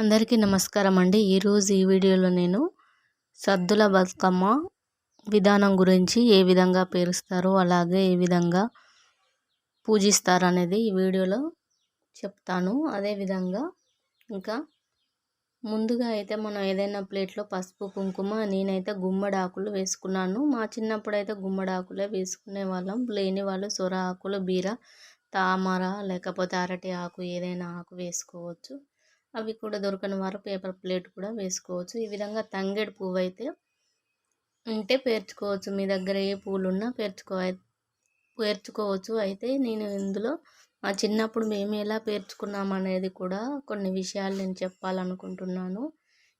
అందరికీ నమస్కారం అండి. ఈరోజు ఈ వీడియోలో నేను సద్దుల బతుకమ్మ విధానం గురించి ఏ విధంగా పేరుస్తారో అలాగే ఏ విధంగా పూజిస్తారు అనేది ఈ వీడియోలో చెప్తాను. అదేవిధంగా ఇంకా ముందుగా అయితే మనం ఏదైనా ప్లేట్లో పసుపు కుంకుమ నేనైతే గుమ్మడాకులు వేసుకున్నాను. మా చిన్నప్పుడు అయితే గుమ్మడాకులే వేసుకునే వాళ్ళం. లేని వాళ్ళు సొర ఆకులు బీర తామర లేకపోతే అరటి ఆకు ఏదైనా ఆకు వేసుకోవచ్చు. అవి కూడా దొరకని వారు పేపర్ ప్లేట్ కూడా వేసుకోవచ్చు. ఈ విధంగా తంగేడు పువ్వు అయితే ఉంటే పేర్చుకోవచ్చు. మీ దగ్గర ఏ పూలు ఉన్నా పేర్చుకో పేర్చుకోవచ్చు. అయితే నేను ఇందులో మా చిన్నప్పుడు మేము ఎలా పేర్చుకున్నాం అనేది కూడా కొన్ని విషయాలు నేను చెప్పాలనుకుంటున్నాను.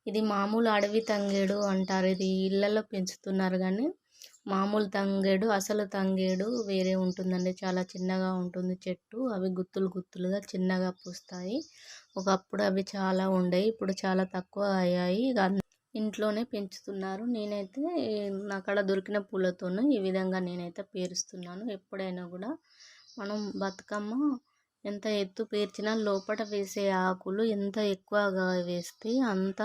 ఇది మామూలు అడవి తంగేడు అంటారు. ఇది ఇళ్ళల్లో పెంచుతున్నారు కానీ మామూలు తంగేడు అసలు తంగేడు వేరే ఉంటుందండి. చాలా చిన్నగా ఉంటుంది చెట్టు. అవి గుత్తులు గుత్తులుగా చిన్నగా పూస్తాయి. ఒకప్పుడు అవి చాలా ఉండేవి. ఇప్పుడు చాలా తక్కువ అయ్యాయి. ఇంట్లోనే పెంచుతున్నారు. నేనైతే అక్కడ దొరికిన పూలతోనూ ఈ విధంగా నేనైతే పేరుస్తున్నాను. ఎప్పుడైనా కూడా మనం బతుకమ్మ ఎంత ఎత్తు పేర్చినా లోపల వేసే ఆకులు ఎంత ఎక్కువగా వేస్తే అంత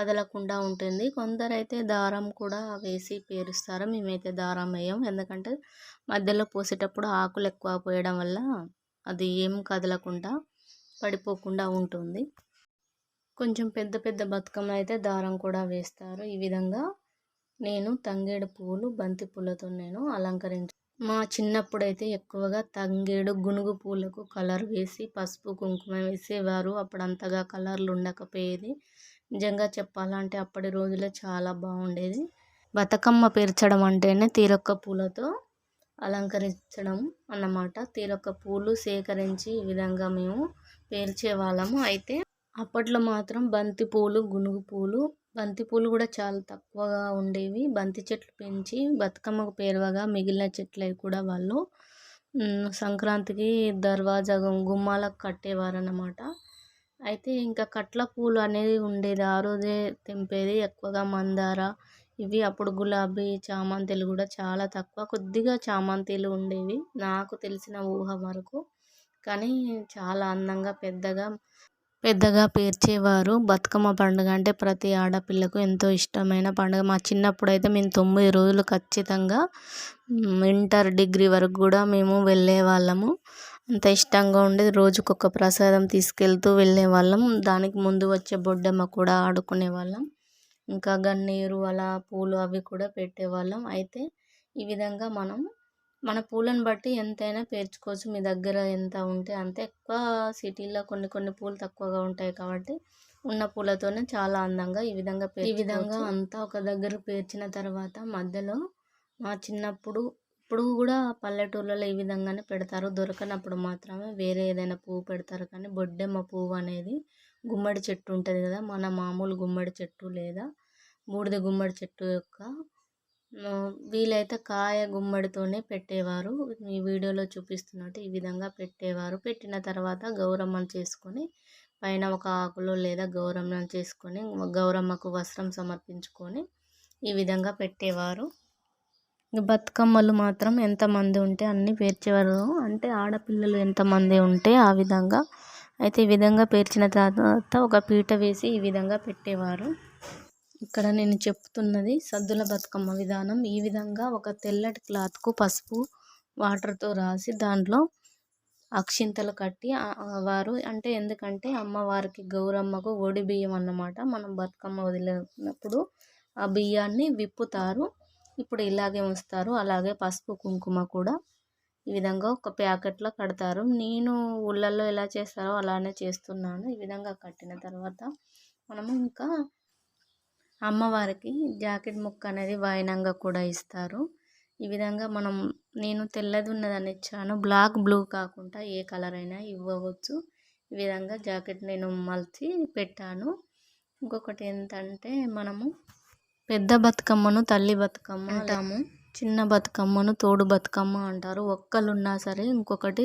కదలకుండా ఉంటుంది. కొందరైతే దారం కూడా వేసి పేరుస్తారు. మేమైతే దారం వేయం. ఎందుకంటే మధ్యలో పోసేటప్పుడు ఆకులు ఎక్కువ పోయడం వల్ల అది ఏం కదలకుండా పడిపోకుండా ఉంటుంది. కొంచెం పెద్ద పెద్ద బతుకమ్మ అయితే దారం కూడా వేస్తారు. ఈ విధంగా నేను తంగేడు పువ్వులు బంతి పూలతో నేను అలంకరించ మా చిన్నప్పుడు అయితే ఎక్కువగా తంగేడు గునుగు పూలకు కలర్ వేసి పసుపు కుంకుమ వేసేవారు. అప్పుడు అంతగా కలర్లు ఉండకపోయేది. నిజంగా చెప్పాలంటే అప్పటి రోజులే చాలా బాగుండేది. బతుకమ్మ పేర్చడం అంటేనే తీరొక్క పూలతో అలంకరించడం అన్నమాట. తీరొక్క పూలు సేకరించి ఈ విధంగా మేము పేర్చే వాళ్ళము. అయితే అప్పట్లో మాత్రం బంతి పూలు గునుగు పూలు బంతి పూలు కూడా చాలా తక్కువగా ఉండేవి. బంతి చెట్లు పెంచి బతుకమ్మకు పేరువగా మిగిలిన చెట్లు కూడా వాళ్ళు. సంక్రాంతికి దర్వాజా గుమ్మాలకు కట్టేవారు అన్నమాట అయితే ఇంకా కట్ల పూలు అనేది ఉండేది. ఆ రోజే తెంపేది ఎక్కువగా మందార ఇవి అప్పుడు గులాబీ చామంతిలు కూడా చాలా తక్కువ. కొద్దిగా చామంతిలు ఉండేవి. నాకు తెలిసిన ఊహ వరకు. కానీ చాలా అందంగా పెద్దగా పెద్దగా పేర్చేవారు. బతుకమ్మ పండుగ అంటే ప్రతి ఆడపిల్లకు ఎంతో ఇష్టమైన పండుగ. మా చిన్నప్పుడు అయితే మేము తొమ్మిది రోజులు ఖచ్చితంగా ఇంటర్ డిగ్రీ వరకు కూడా మేము వెళ్ళే వాళ్ళము అంత ఇష్టంగా ఉండేది. రోజుకొక ప్రసాదం తీసుకెళ్తూ వెళ్ళే వాళ్ళం దానికి ముందు వచ్చే బొడ్డమ్మ కూడా ఆడుకునే వాళ్ళం ఇంకా గన్నేరు అలా పూలు అవి కూడా పెట్టేవాళ్ళం. అయితే ఈ విధంగా మనం మన పూలను బట్టి ఎంతైనా పేర్చుకోవచ్చు. మీ దగ్గర ఎంత ఉంటే అంత. ఎక్కువ సిటీలో కొన్ని కొన్ని పూలు తక్కువగా ఉంటాయి కాబట్టి ఉన్న పూలతోనే చాలా అందంగా ఈ విధంగా ఈ విధంగా అంతా ఒక దగ్గర పేర్చిన తర్వాత మధ్యలో మా చిన్నప్పుడు ఇప్పుడు కూడా పల్లెటూర్లలో ఈ విధంగానే పెడతారు. దొరకనప్పుడు మాత్రమే వేరే ఏదైనా పువ్వు పెడతారు కానీ బొడ్డెమ్మ పువ్వు అనేది గుమ్మడి చెట్టు ఉంటుంది కదా మన మామూలు గుమ్మడి చెట్టు లేదా బూడిద గుమ్మడి చెట్టు యొక్క వీలైతే కాయ గుమ్మడితోనే పెట్టేవారు. ఈ వీడియోలో చూపిస్తున్నట్టు ఈ విధంగా పెట్టేవారు. పెట్టిన తర్వాత గౌరమ్మను చేసుకొని పైన ఒక ఆకులో లేదా గౌరమ్మను చేసుకొని గౌరమ్మకు వస్త్రం సమర్పించుకొని ఈ విధంగా పెట్టేవారు. బతుకమ్మలు మాత్రం ఎంతమంది ఉంటే అన్ని పేర్చేవారు. అంటే ఆడపిల్లలు ఎంతమంది ఉంటే ఆ విధంగా. అయితే ఈ విధంగా పేర్చిన తర్వాత ఒక పీట వేసి ఈ విధంగా పెట్టేవారు. ఇక్కడ నేను చెప్తున్నది సద్దుల బతుకమ్మ విధానం. ఈ విధంగా ఒక తెల్లటి క్లాత్కు పసుపు వాటర్తో రాసి దాంట్లో అక్షింతలు కట్టి వారు అంటే ఎందుకంటే అమ్మవారికి గౌరమ్మకు ఒడి బియ్యం అన్నమాట. మనం బతుకమ్మ వదిలినప్పుడు ఆ బియ్యాన్ని విప్పుతారు. ఇప్పుడు ఇలాగే ఉంచుతారు. అలాగే పసుపు కుంకుమ కూడా ఈ విధంగా ఒక ప్యాకెట్లో కడతారు. నేను ఊళ్ళల్లో ఎలా చేస్తారో అలానే చేస్తున్నాను. ఈ విధంగా కట్టిన తర్వాత మనము ఇంకా అమ్మవారికి జాకెట్ ముక్క అనేది వాయినంగా కూడా ఇస్తారు. ఈ విధంగా మనం నేను తెల్లది ఉన్నదని ఇచ్చాను. బ్లాక్ బ్లూ కాకుండా ఏ కలర్ అయినా ఇవ్వవచ్చు. ఈ విధంగా జాకెట్ నేను మలిచి పెట్టాను. ఇంకొకటి ఏంటంటే మనము పెద్ద బతుకమ్మను తల్లి బతుకమ్మ అంటాము. చిన్న బతుకమ్మను తోడు బతుకమ్మ అంటారు. ఒక్కళ్ళు ఉన్నా సరే ఇంకొకటి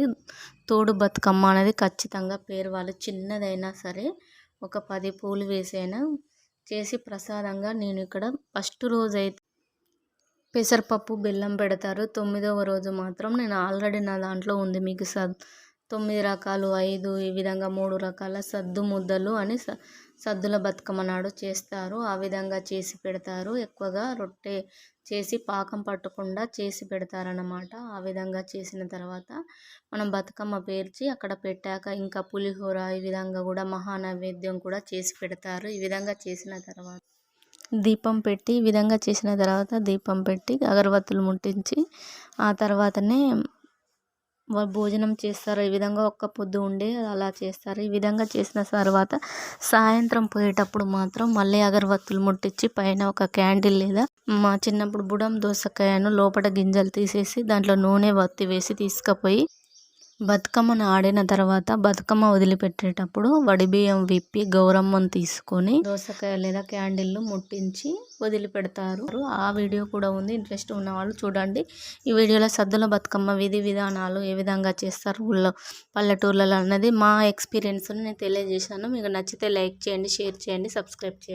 తోడు బతుకమ్మ అనేది ఖచ్చితంగా పేరు వాళ్ళు చిన్నదైనా సరే ఒక పది పూలు వేసైనా చేసి ప్రసాదంగా నేను ఇక్కడ ఫస్ట్ రోజు అయితే పెసరపప్పు బెల్లం పెడతారు. తొమ్మిదవ రోజు మాత్రం నేను ఆల్రెడీ నా దాంట్లో ఉంది మీకు సద్ తొమ్మిది రకాలు ఐదు ఈ విధంగా మూడు రకాల సద్దు ముద్దలు అని స సద్దుల బతుకమ్మ నాడు చేస్తారు. ఆ విధంగా చేసి పెడతారు. ఎక్కువగా రొట్టె చేసి పాకం పట్టకుండా చేసి పెడతారన్నమాట. ఆ విధంగా చేసిన తర్వాత మనం బతుకమ్మ పేర్చి అక్కడ పెట్టాక ఇంకా పులిహోర ఈ విధంగా కూడా మహానైవేద్యం కూడా చేసి పెడతారు. ఈ విధంగా చేసిన తర్వాత దీపం పెట్టి ఈ విధంగా చేసిన తర్వాత దీపం పెట్టి అగరబత్తులు ముట్టించి ఆ తర్వాతనే భోజనం చేస్తారు. ఈ విధంగా ఒక్క పొద్దు ఉండి అలా చేస్తారు. ఈ విధంగా చేసిన తర్వాత సాయంత్రం పోయేటప్పుడు మాత్రం మళ్ళీ అగరబత్తులు ముట్టించి పైన ఒక క్యాండిల్ లేదా మా చిన్నప్పుడు బుడం దోసకాయను లోపల గింజలు తీసేసి దాంట్లో నూనె వత్తి వేసి తీసుకుపోయి బతుకమ్మను ఆడిన తర్వాత బతుకమ్మ వదిలిపెట్టేటప్పుడు వడిబియ్యం విప్పి గౌరమ్మను తీసుకొని దోసకాయ లేదా క్యాండిల్ను ముట్టించి వదిలిపెడతారు. ఆ వీడియో కూడా ఉంది. ఇంట్రెస్ట్ ఉన్న వాళ్ళు చూడండి. ఈ వీడియోలో సద్దుల బతుకమ్మ విధి విధానాలు ఏ విధంగా చేస్తారు ఊళ్ళో పల్లెటూర్లలో అన్నది మా ఎక్స్పీరియన్స్ని నేను తెలియజేశాను. మీకు నచ్చితే లైక్ చేయండి షేర్ చేయండి సబ్స్క్రైబ్ చేయండి.